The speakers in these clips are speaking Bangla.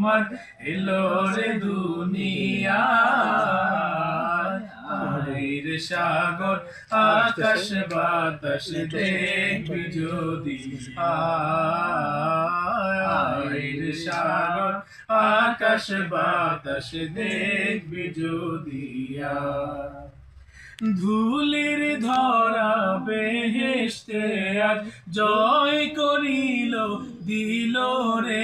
মুহাম্মদ এলো রে দুনিয়া। সাগর, আকাশ বাতাস দেখবি যদি আইর সাগর, আকাশ বাতাস দেখবি যদি ধুলির ধরা বেহেশতে আজ জয় করিল, দিল রে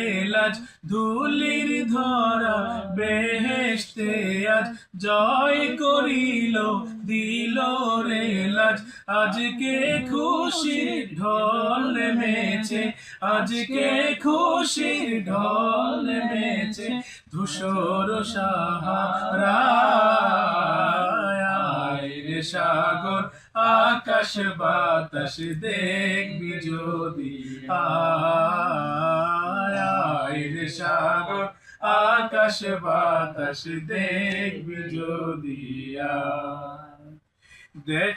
লাজ ধুলির ধরা বেহেশতে আজ জয় করিল, দিল রে লাজ। আজকে খুশি ঢল নেমেছে, আজকে খুশির ঢল নেমেছে, ধূসর সাহারা সাগর, আকাশ বাতাস দেখবি যদি আয়। রে সাগর, আকাশ বাতাস দেখবি যদি। দেখ,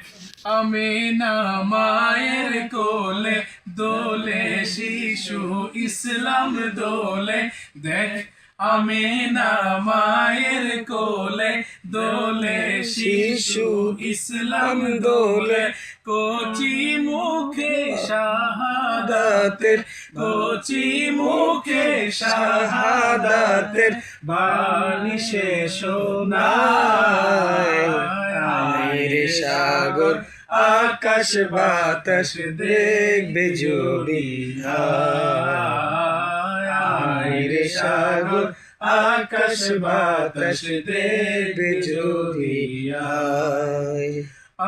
আমি না মায়ের কোলে, দোলে শিশু ইসলাম দোলে দেখ, আমি না মায়ের কোলে, দোলে শিশু ইসলাম দোলে কোচি মুখে শাহাদাতের, কোচি মুখে শাহাদাতের বাণী শেষ রে সাগর, আকাশ বাতাস দেখবে যদি আয় রে সাগর, আকাশ বাতাস দেখবে যদি আয়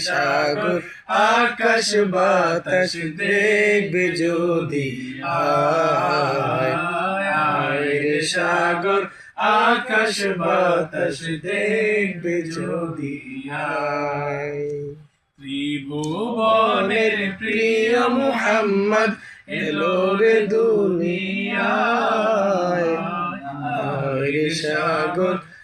সাগর আকাশ বাতাস দেখবে যদি আয় আয় রে সাগর আকাশ বাতাস দেখবে যদি আয় ত্রিভুবনের প্রিয় মুহাম্মদ রে দুনিয়ায় সাগর